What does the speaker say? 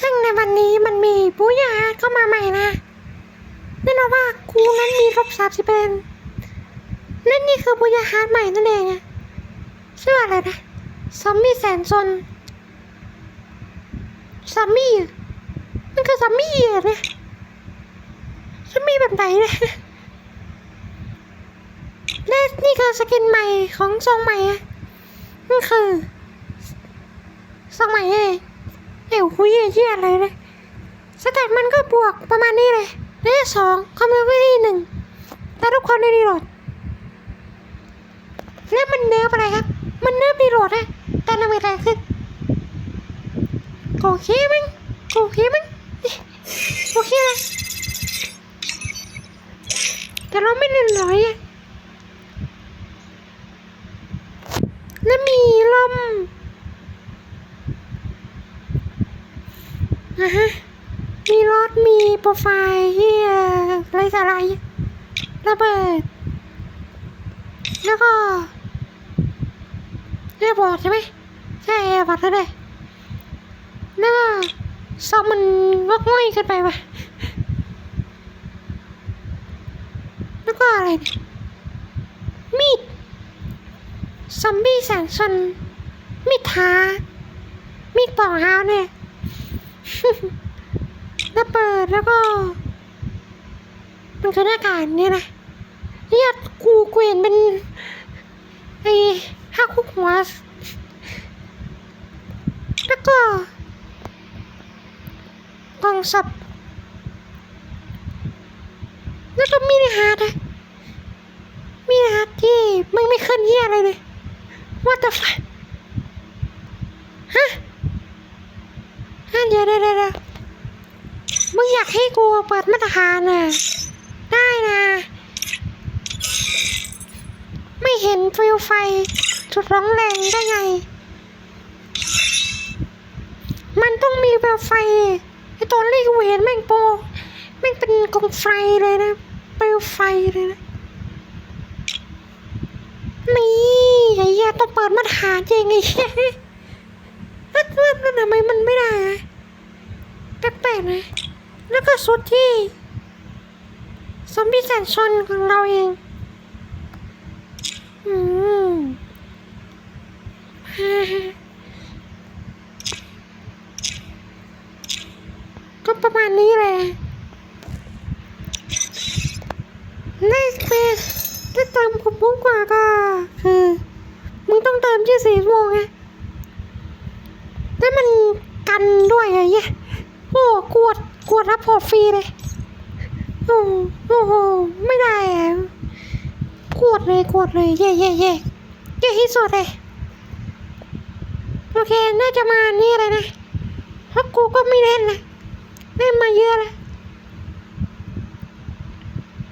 ซึ่งในวันนี้มันมีผู้ยาเข้ามาใหม่นะแน่นอนว่าครูนั้นมีลบสามสิบเป็นนั่นนี่คือผู้ยาฮาร์ดใหม่นั่นเองอะชื่ออะไรนะซอมบี้แสนซนซอมบี้อะมันคือซอมบี้อะนะซอมบี้แบบไหนเนี่ยและนี่คือสกินใหม่ของทรงใหม่อะนั่นคือทรงใหม่เอง เอ้วคุยเยี่ยอะไรเลยสเตตมันก็บวกประมาณนี้เลยเลขสองคอมมิวนิตี้หนึ่งแต่ทุกคนในรีโหลดแล้วมันเนิร์ฟอะไรครับ มันเนิร์ฟรีโหลดอะแต่ทำไมอะไรขึ้นโอเคมั้งโอเคมั้งโอเคเลยแต่เราไม่เล่นร้อยอะแล้วมีลม นะฮะ มีรถมีโปรไฟล์เฮียไรสาระระเบิด แล้วก็แอร์บอร์ดใช่ไหมใช่แอร์บอร์ดแล้วเลยแล้วก็ซอมมันงอกง่อยเกินไปปะแล้วก็อะไรเนี่ยมีด ซอมบี้แสนซนมีดท้ามีดปอกเท้าเนี่ย แล้วเปิดแล้วก็ มันคือหน้ากากเนี่ยนะเนี่ยกูเกวียนเป็นไอ้ห้าคุกหัวแล้วก็กล่องสับแล้วก็มีดฮาร์ดอะมีฮาร์ดที่มึงไม่ขึ้นเหี้ยอะไรเลยว่าแต่ฟัฮะฮะ เดี๋ยวเดี๋ยวเดี๋ยวมึงอยากให้กูเปิดมาตรฐานน่ะได้นะ ไม่เห็นฟิวไฟจุดร้องแรงได้ไง มันต้องมีฟิวไฟไอตัวเลขเวนแม่งโปแม่งเป็นกองไฟเลยนะฟิวไฟเลยนะนี่ไอ้เหี้ยต้องเปิดมาตรฐานจริงไอ้เหี้ยแล้วทำไมมันไม่ได้อะ กนะ แล้วก็สุดที่ซอมบี้แสนชนของเราเอง อืมฮ่าก็ประมาณนี้แหละในเฟซถ้าเติมผมพุ่งกว่าก็คือ มึงต้องเติมยี่สิบโมงไงแล้วมันกันด้วยไงเนี่ย โอ้กวดกวดรับพอร์ตฟรีเลยโอ้โอ้โหไม่ได้อะกวดเลยกวดเลยเย่เย่เย่เย่ที่สุดเลยโอเค น่าจะมานี่เลยนะเพราะกูก็ไม่เล่นนะเล่นมาเยอะแล้ว